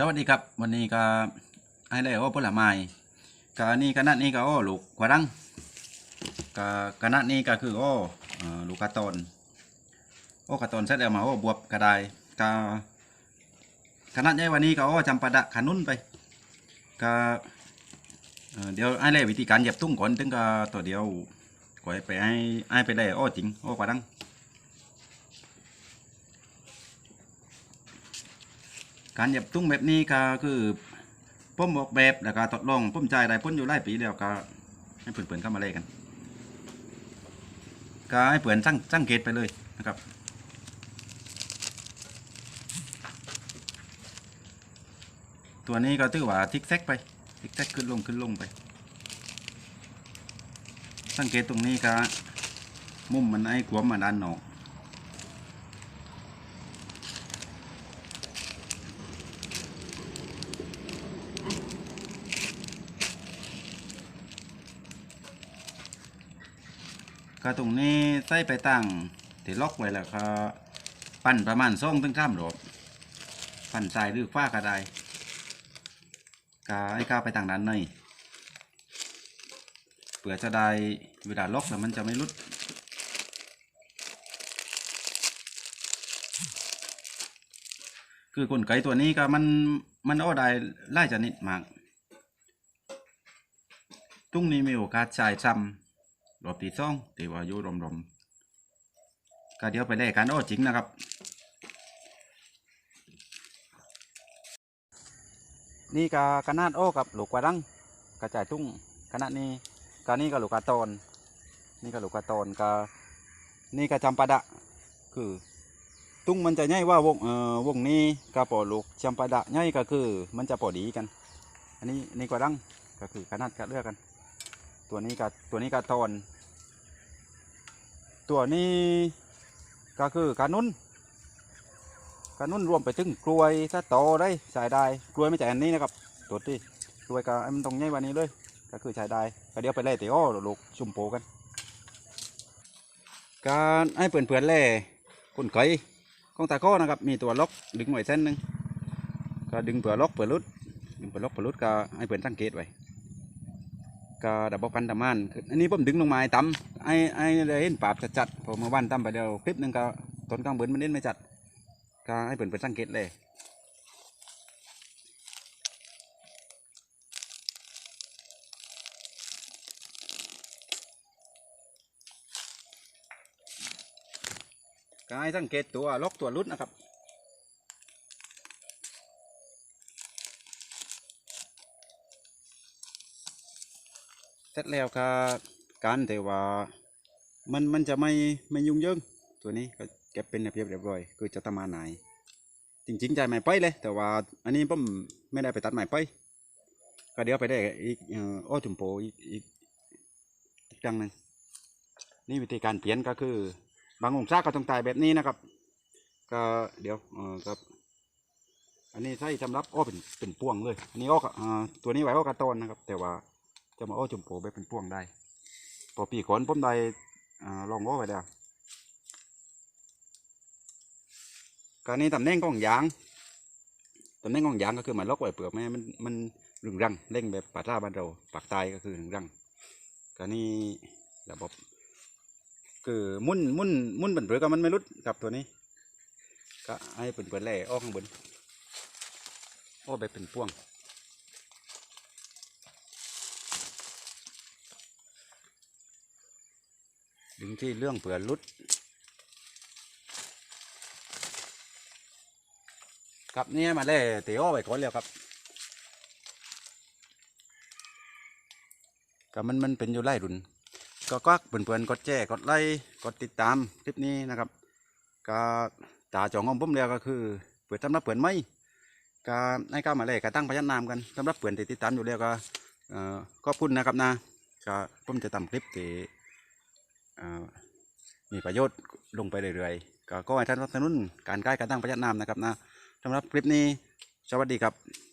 สวัสดีครับวันนี้ก็ไอ้ได้โอ้ผลไม้ก็นี่คณะนี้ก็โอ้ลูกกวาดังก็คณะนี้ก็คือโอ้อลูกกระตนโอ้กระตนเสร็จแล้วมาโอ้บวบกระไดก็คณะใหญ่วันนี้ก็โอ้จำปาดะขานุ่นไปก็เดี๋ยวไอ้เล่วิธีการเหยียบตุ้งก่อนถึงก็ตัวเดียวก่อยไปให้ไอ้ไปได้โอ้จริงโอ้กวาดัง การเหยียบตุ้งแบบนี้ก็คือผมออกแบบแล้วก็ทดลองผมใจได้พ้นอยู่หลายปีแล้วก็ให้เพื่อนๆเข้ามาเล่นกันก็ให้เพื่อนสังสังเกตไปเลยนะครับตัวนี้ก็ถือว่าทิกแซกไปทิกแซกขึ้นลงขึ้นลงไป สังเกตตรงนี้ก็มุมมันไอ้ขวมมันด้านนอก ก็ตรงนี้ใส่ไปตั้งที่ล็อกไว้แล้วก็ปั่นประมาณสองถึงสามรอบปั่นสายหรือฟ้าก็ได้ก็ให้ก้าวไปทางด้านในเผื่อจะได้เวลาล็อกแล้วมันจะไม่ลุดคือกลไกตัวนี้ก็มันมันเอาได้ไล่ชนิดมาก ตุ้งนี้มีโอกาสใช้ซ้ำ รอบที่สองที่ว่าอยู่รมๆก็เดี๋ยวไปได้การโอ้จริงนะครับนี่ก็ขนาดโอ้กับหลูกกวาดังกระจายตุ้งขนาดนี้ก็นี่ก็หลูกกระตอนนี่ก็หลูกกระตอนก็นี่ก็จำปาดะ คือตุ้งมันจะใหญ่ว่าวงเอ่อวงนี้ก็ปอลูกจำปาดะใหญ่ก็คือ มันจะพอดีกัน อันนี้นี่กวาดังก็คือขนาดก็เลือกกัน ตัวนี้กับตัวนี้กับตอน ตัวนี้ก็คือกานุ่นกานุ่นรวมไปถึงกล้วยถ้าโตได้ใช้ได้กล้วยไม่ใช่อันนี้นะครับตัวที่กล้วยก็มันตรงใหญ่วันนี้เลยก็คือใช้ได้ก็เดี๋ยวไปไล่ตีอ้อลูกชุมโปกัน การให้เปื่อนเปื่อนๆแล่คนไก่ของตาข้อนะครับมีตัวล็อกดึงไว้เส้นหนึ่งก็ดึงเปื่อล็อกเปื่อรุดดึงเปื่อล็อกเปื่อรุดก็ให้เปื่อนสังเกตไว้ ก็ดับบิลกันตำมันคืออันนี้ผมดึงลงมาให้ต่ำไอ้ไอ้เลยเห็นปราบจัดๆพอเมื่อวันต่ำไปเดียวคลิปหนึ่งก็ต้นกลางเบินมันเล่นไม่จัดก็ให้เปิดเป็นสังเกตเลยก็ให้สังเกตตัวล็อกตัวรุดนะครับ ร็จแล้วก็การแต่ว่ามันมันจะไม่ไม่ยุ่งเยิงตัวนี้ก็เก็บเป็นระเบียบเรียบร้อยคือจะทำมาไหน จริงๆใจไม่ไปเลย แต่ว่าอันนี้ผมไม่ได้ไปตัดไม้ไปก็เดี๋ยวไปได้อีกอ่อโอ้จุมโปอีกอีกอีกดังหนึงนี่วิธีการเปลี่ยนก็คือบางองศาก็ต้องตายแบบนี้นะครับ ก็เดี๋ยวเออครับ อันนี้ใช้สำหรับอ้อเป็นเป็นพวงเลย อันนี้อ้อ่าตัวนี้ไว้อ้กระต้นนะครับ แต่ว่า จะมาโอ้จมโผไปเป็นพ่วงได้พอปีก่อนผมได้ลองโอ้ไว้แล้วการนี้ตำแหน่งของยางตำแหน่งของยางก็คือมายล็อกไว้เปลือกไม่มันมันรึงรังเร่งแบบปาต้าบ้านเราปากใต้ก็คือรึงรังการนี้ระบบคือมุ่นมุ่นมุ่นเป็นเปลือกมันไม่รุดกับตัวนี้ ก็ให้เป็นเปลือกแหล่ออกข้างบนโอ้แบบเป็นพ่วง ดึงที่เรื่องเผื่อลุดครับเนี่ยมาเลยเตียวไปก่อนแล้วครับก็มันมันเป็นอยู่ไล่รุนก็ก็เพื่อนๆกดแจ้กดไลค์กดติดตามคลิปนี้นะครับก็ตาจองของผมแล้วก็คือเปิดสำหรับเปิดไม่ก็ให้ก้าวมาเลยก็ตั้งพยัญนามกันสำหรับเปิดที่ติดตามอยู่แล้วก็เอ่อขอบคุณนะครับนะก็ผมจะทำคลิปที่ มีประโยชน์ลงไปเรื่อยๆ ก็ก็ให้ท่านสนับสนุนการใกล้การตั้งประหยัดน้ำนะครับนะสำหรับคลิปนี้สวัสดีครับ